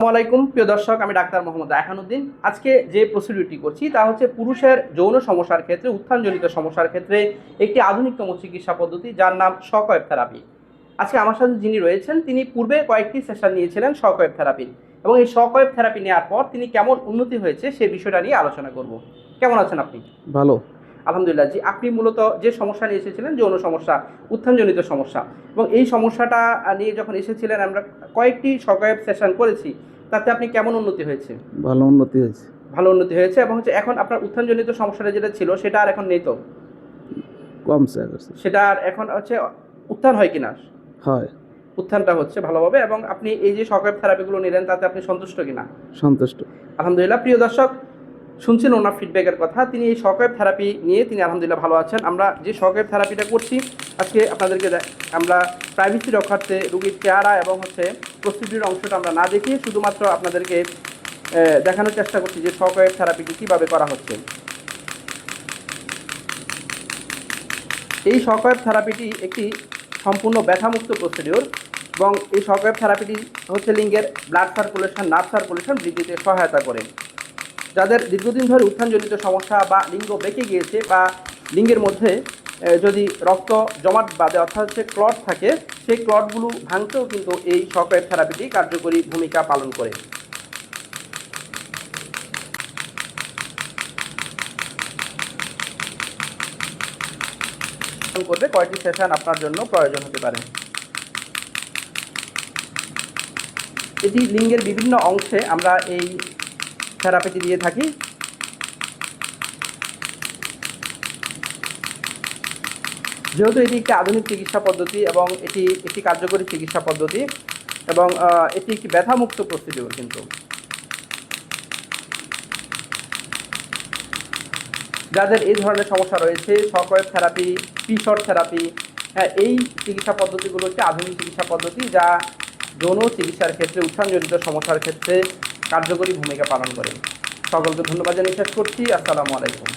আসসালামু আলাইকুম প্রিয় দর্শক, আমি ডাক্তার মোহাম্মদ রায়হানুদ্দিন আজকে যে প্রসিডিউরটি করছি, তা হচ্ছে পুরুষের যৌন সমস্যার ক্ষেত্রে, উত্থানজনিত সমস্যার ক্ষেত্রে একটি আধুনিকতম চিকিৎসা পদ্ধতি, যার নাম সকয়েব থেরাপি। আজকে আমার সাথে যিনি রয়েছেন, তিনি পূর্বে কয়েকটি সেশন নিয়েছিলেন সকয়েব থেরাপি। এবং এই সকয়েব থেরাপি নেওয়ার পর তিনি কেমন উন্নতি হয়েছে, সে বিষয়টা নিয়ে আলোচনা করব। কেমন আছেন আপনি? ভালো। আলহামদুলিল্লাহ জি আপনি মূলত যে সমস্যা নিয়ে এসেছিলেন যৌন সমস্যা উত্থানজনিত সমস্যা এবং এই সমস্যাটা নিয়ে যখন এসেছিলেন আমরা কয়েকটি সকায়েব সেশন করেছি তাতে আপনি কেমন উন্নতি হয়েছে? ভালো উন্নতি হয়েছে। ভালো উন্নতি হয়েছে এবং হচ্ছে এখন আপনার উত্থানজনিত সমস্যাটা যেটা ছিল সেটা আর এখন নেই তো? কম আগের সেটা আর এখন হচ্ছে উত্থান হয় কিনা? হয়। উত্থানটা হচ্ছে ভালোভাবে এবং আপনি এই যে সকায়েব থেরাপিগুলো নিলেন তাতে আপনি সন্তুষ্ট কিনা? সন্তুষ্ট। আলহামদুলিল্লাহ প্রিয় দর্শক শুনছেন ওনার ফিডব্যাকের কথা। তিনি এই শকের থেরাপি নিয়ে তিনি আলহামদুলিল্লাহ ভালো আছেন। আমরা যে শকের থেরাপিটা করছি, আজকে আপনাদেরকে আমরা প্রাইভেসি রক্ষার্থে রুগীর চেহারা এবং হচ্ছে প্রস্তুতির অংশটা আমরা না দেখিয়ে শুধুমাত্র আপনাদেরকে দেখানোর চেষ্টা করছি যে শকের থেরাপিটি কীভাবে করা হচ্ছে। এই শকওয়েভ থেরাপিটি একটি সম্পূর্ণ ব্যথামুক্ত প্রসিডিওর এবং এই শকওয়েভ থেরাপিটি হচ্ছে লিঙ্গের ব্লাড সার্কুলেশন নার্ভ সার্কুলেশন বৃদ্ধিতে সহায়তা করে। যাদের দীর্ঘদিন ধরে উত্থানজনিত সমস্যা বা লিঙ্গ বেঁকে গিয়েছে বা লিঙ্গের মধ্যে যদি রক্ত জমাট বাঁধে, অর্থাৎ হচ্ছে ক্লট থাকে, সেই ক্লটগুলো ভাঙতেও কিন্তু এই শকওয়েভ থেরাপিটি কার্যকরী ভূমিকা পালন করে। করবে কয়টি সেশন আপনার জন্য প্রয়োজন হতে পারে। এটি লিঙ্গের বিভিন্ন অংশে আমরা এই থেরাপিটি দিয়ে থাকি। যেহেতু এটি একটি আধুনিক চিকিৎসা পদ্ধতি এবং এটি একটি কার্যকরী চিকিৎসা পদ্ধতি এবং এটি একটি ব্যথামুক্ত প্রসিডিউর কিন্তু। যাদের এই ধরনের সমস্যা রয়েছে সকয়েব থেরাপি পিশর থেরাপি হ্যাঁ এই চিকিৎসা পদ্ধতিগুলো হচ্ছে আধুনিক চিকিৎসা পদ্ধতি যা যৌন চিকিৎসার ক্ষেত্রে উত্থানজনিত সমস্যার ক্ষেত্রে কার্যকরী ভূমিকা পালন করে সকলকে ধন্যবাদ জানিয়ে শেষ করছি। আসসালামু আলাইকুম।